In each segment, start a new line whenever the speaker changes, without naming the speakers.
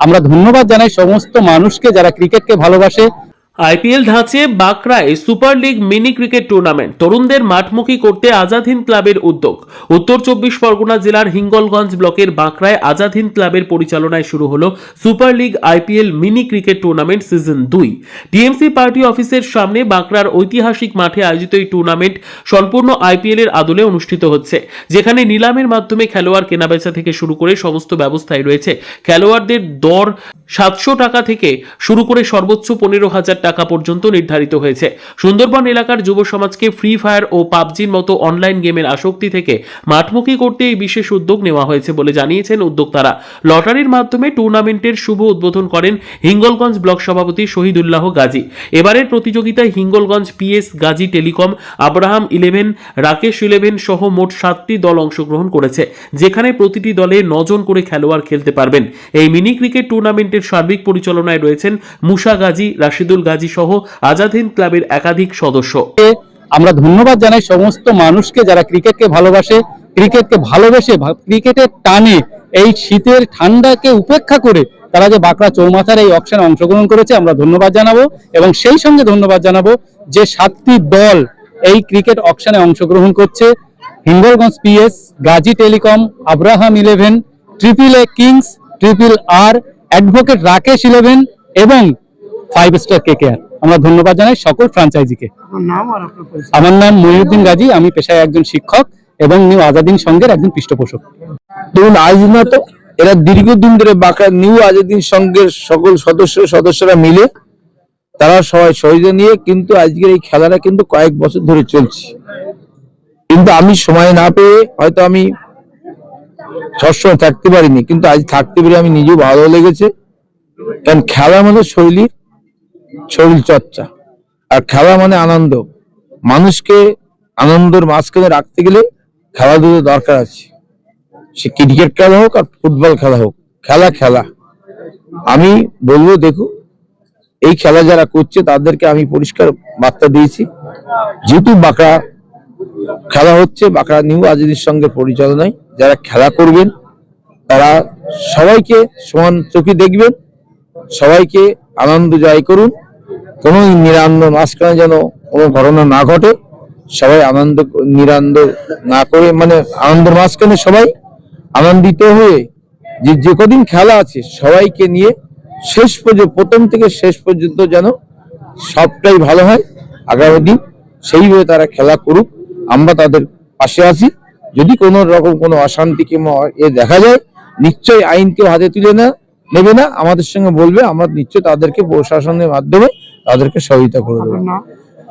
আমরা ধন্যবাদ জানাই সমস্ত মানুষকে যারা ক্রিকেটকে ভালোবাসে
আইপিএল ধাঁচে বাঁকড়ায় super league mini cricket tournament. তরুণদের মাঠমুখী করতে আজাদ হিন্দ ক্লাবের উদ্যোগ। উত্তর চব্বিশ পরগনা জেলার হিঙ্গলগঞ্জ ব্লকের বাঁকড়ায় আজাদ হিন্দ ক্লাবের পরিচালনায় শুরু হলো super league IPL mini cricket tournament season দুই। টিএমসি পার্টি অফিসের সামনে বাঁকড়ার ঐতিহাসিক মাঠে আয়োজিত এই টুর্নামেন্ট সম্পূর্ণ আইপিএল এর আদলে অনুষ্ঠিত হচ্ছে, যেখানে নিলামের মাধ্যমে খেলোয়াড় কেনাবেচা থেকে শুরু করে সমস্ত ব্যবস্থায় রয়েছে। খেলোয়াড়দের দর সাতশো টাকা থেকে শুরু করে সর্বোচ্চ পনেরো হাজার টাকা পর্যন্ত নির্ধারিত হয়েছে। সুন্দরবন এলাকার যুব সমাজকে ফ্রি ফায়ার ও পাবজির মতো অনলাইন গেমের আসক্তি থেকে মাঠমুখী করতে এই বিশেষ উদ্যোগ নেওয়া হয়েছে বলে জানিয়েছেন উদ্যোক্তারা। লটারির মাধ্যমে টুর্নামেন্টের শুভ উদ্বোধন করেন হিঙ্গলগঞ্জ ব্লক সভাপতি শহীদুল্লাহ গাজী। এবারের প্রতিযোগিতায় Hingalganj PS Gazi telecom, Abraham eleven, Rakesh eleven সহ মোট সাতটি দল অংশগ্রহণ করেছে, যেখানে প্রতিটি দলে নজন করে খেলোয়াড় খেলতে পারবেন। এই মিনি ক্রিকেট টুর্নামেন্টের সার্বিক পরিচালনায় রয়েছেন মুসা গাজী, রাশিদুল গাজী সহ আজাদ হিন্দ ক্লাবের একাধিক সদস্য।
আমরা ধন্যবাদ জানাই সমস্ত মানুষকে যারা ক্রিকেটকে ভালোবাসে, ক্রিকেটকে ভালোবেসে ক্রিকেটের টানে এই শীতের ঠান্ডাকে উপেক্ষা করে তারা যে বাঁকড়া চৌমাথার এই অকশনে অংশগ্রহণ করেছে, আমরা ধন্যবাদ জানাব এবং সেই সঙ্গে ধন্যবাদ জানাব যে সাতটি দল এই ক্রিকেট অকশনে অংশগ্রহণ করছে। Hingalganj PS Gazi telecom, Abraham eleven, triple A kings, triple R advocate Rakesh eleven এবং ফাইভ স্টার কেকেআর আমরা ধন্যবাদ জানাই সকল ফ্রাঞ্চাইজিকে
আপনার নাম আর আপনার পরিচয়।
আমার নাম মহিউদ্দিন গাজী আমি পেশায় একজন শিক্ষক এবং নিউ আজাদিন সংঘের একজন পৃষ্ঠপোষক।
দেখুন আজ না তো এরা দীর্ঘদিন ধরে বাঁকড়া নিউ আজাদিন সংঘের সকল সদস্য সদস্যরা মিলে তারা সবাই সহযোগিতা নিয়ে কিন্তু আজকের এই খেলাটা কিন্তু কয়েক বছর ধরে চলছে। কিন্তু আমি সময় না পেয়ে হয়তো আমি সবসময় থাকতে পারিনি, কিন্তু আজ থাকতে পেরে আমি নিজেও ভালো লেগেছে। কারণ খেলা মানে শৈলী শরীর চর্চা। আর খেলা মানে আনন্দ। মানুষকে আনন্দের মাঝখানে রাখতে গেলে খেলাধুলো দরকার আছে। সে ক্রিকেট খেলা হোক আর ফুটবল খেলা হোক, খেলা খেলা। আমি বলব দেখুন এই খেলা যারা করছে তাদেরকে আমি পরিষ্কার বার্তা দিয়েছি। যেহেতু বাঁকড়া খেলা হচ্ছে, বাঁকড়া নিউ আজাদির সঙ্গে পরিচালনায় যারা খেলা করবেন, তারা সবাইকে সমান চোখে দেখবেন, সবাইকে আনন্দ জয় করুন। কোনো নিরানন্দ মাঝখানে যেন কোনো ঘটনা না ঘটে, সবাই আনন্দ, নিরানন্দ না করে মানে আনন্দের মাঝখানে সবাই আনন্দিত হয়ে যে যে কদিন খেলা আছে, সবাইকে নিয়ে শেষ পর্যন্ত, প্রথম থেকে শেষ পর্যন্ত যেন সবটাই ভালো হয়। আগামী দিন সেইভাবে তারা খেলা করুক। আমরা তাদের পাশে আছি। যদি কোনো রকম কোনো অশান্তি কিংবা এ দেখা যায় নিশ্চয়ই আইন কেউ হাতে তুলে না নেবে না। আমাদের সঙ্গে বলবে আমরা নিশ্চয়ই তাদেরকে প্রশাসনের মাধ্যমে তাদেরকে সহযোগিতা করে দেবো।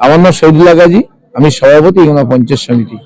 আমার নাম শহীদুল্লাহ গাজী আমি সভাপতি ইংলা পঞ্চায়েত সমিতি।